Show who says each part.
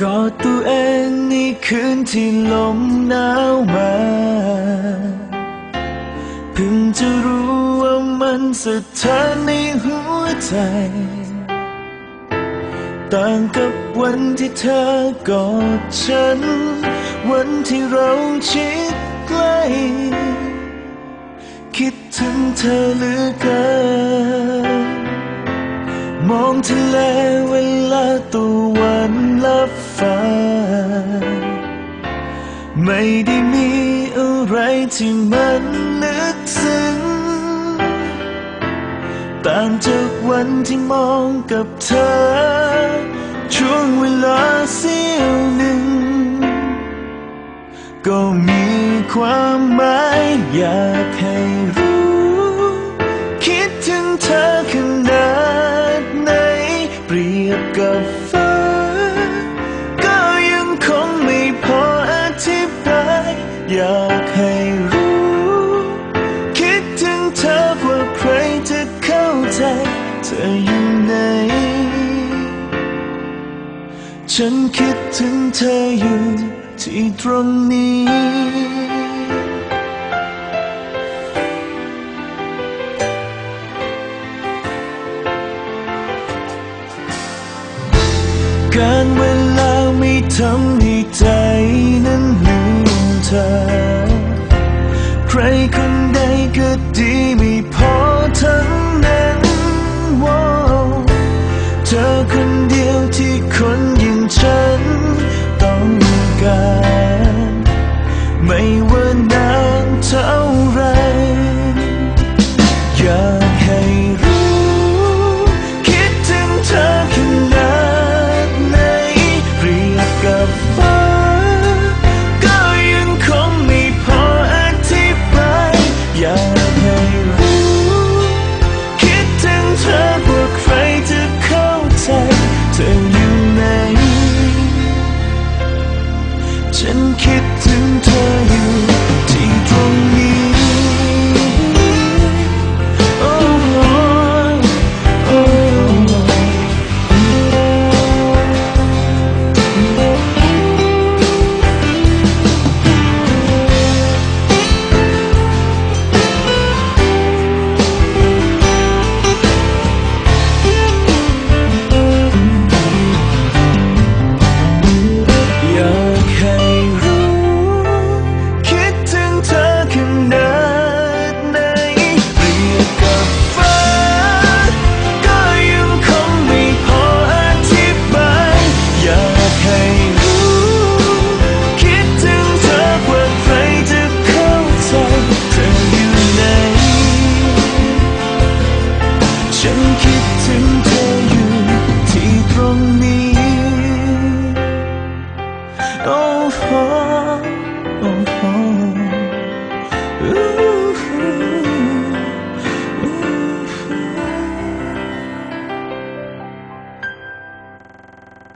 Speaker 1: กอดตัวเองในคืนที่ลมหนาวมาเพิ่งจะรู้ว่ามันสะท้านในหัวใจ ต่างกับวันที่เธอกอดฉัน วันที่เราชิดใกล้คิดถึงเธอเหลือเกินมองทะเลเว ฟ้า ไม่ได้มีอะไรที่มันลึกซึ้งต่างจากวันที่มองกับเธอ ช่วงเวลาเสี้ยวหนึ่ง ก็มีความหมายอยากให้รู้ ใจเธออยู่ไหน ฉันคิดถึงเธออยู่ที่ตรงนี้การเวลาไม่ทำให้ใจนั้ 风